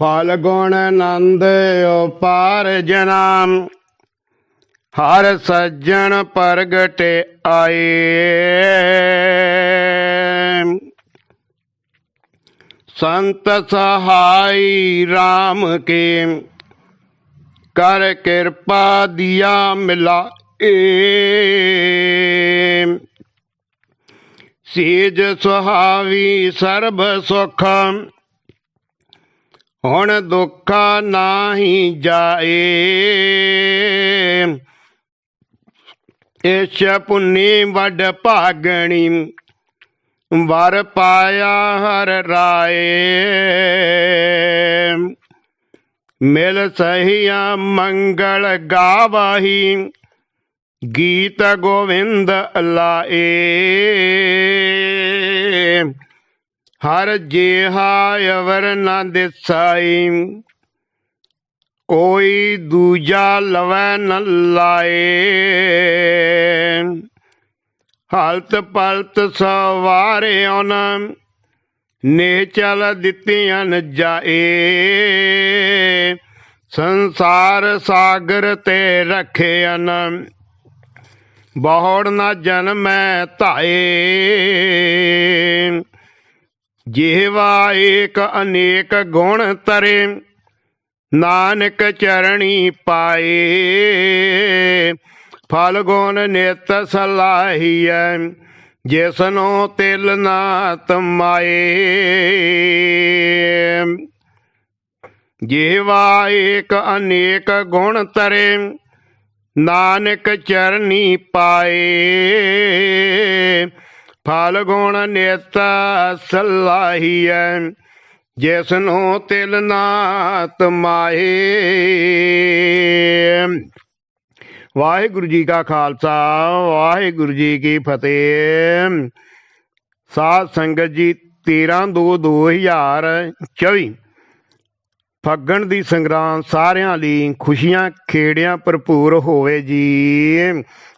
ਫਲ ਗੁਣ ਆਨੰਦ ਉਪਾਰ ਜਨਾਮ, ਹਰ ਸੱਜਣ ਪ੍ਰਗਟੇ ਆਏ। ਸੰਤ ਸਹਾਈ RAM ਕੇ, ਕਰ ਕਿਰਪਾ ਦਿਆ ਮਿਲਾਏ। ਸੀਜ ਸੁਹਾਵੀ ਸਰਬ ਸੁਖ ਹੁਣ ਦੁੱਖ ਨਾਹੀ ਜਾਏ। ਇਛ ਪੁੰਨੀ ਵੱਡ ਭਾਗਣੀ, ਵਰ ਪਾਇਆ ਹਰ ਰਾਏ। ਮਿਲ ਸਹੀਆ ਮੰਗਲ ਗਾਵਹੀ, ਗੀਤ ਗੋਵਿੰਦ ਲਾਏ। ਹਰ ਜਿਹਾ ਅਵਰ ਨਾ ਦਿਸਾਈ, ਕੋਈ ਦੂਜਾ ਲਵੈ ਨ ਲਾਏ। ਹਲਤ ਪਲਤ ਸਵਾਰਿਓ ਨ ਨੇ ਚਲ ਦਿੱਤੀਆਂ ਨ ਜਾਏ। ਸੰਸਾਰ ਸਾਗਰ ਤੇ ਰਖਿਆਨ ਬਹੁੜ ਨਾ ਜਨਮੈ ਧਾਏ। ਜਿਹਵਾ ਏਕ ਅਨੇਕ ਗੁਣ ਤਰੇ, ਨਾਨਕ ਚਰਣੀ ਪਾਏ। ਫਲ ਗੁਣ ਨਿਤ ਸਲਾਹੀਐ, ਜਿਸਨੋ ਤਿਲ ਨਾ ਤਮਾਏ ਜਿਹਵਾ ਏਕ ਅਨੇਕ ਗੁਣ ਤਰੇ, ਨਾਨਕ ਚਰਨੀ ਪਾਏ। ਫਲ ਗੁਣ ਨਿਤ ਸਲਾਹੀਐ, ਜਿਸਨੂੰ ਤਿਲ ਨਾ ਤਮਾਏ ਵਾਹਿਗੁਰੂ ਜੀ ਕਾ ਖਾਲਸਾ, ਵਾਹਿਗੁਰੂ ਜੀ ਕੀ ਫਤਿਹ। ਸਾਧ ਸੰਗਤ ਜੀ 13 2 2024 ਫੱਗਣ ਦੀ ਸੰਗਰਾਮ ਸਾਰਿਆਂ ਲਈ ਖੁਸ਼ੀਆਂ ਖੇੜਿਆਂ ਭਰਪੂਰ ਹੋਵੇ ਜੀ।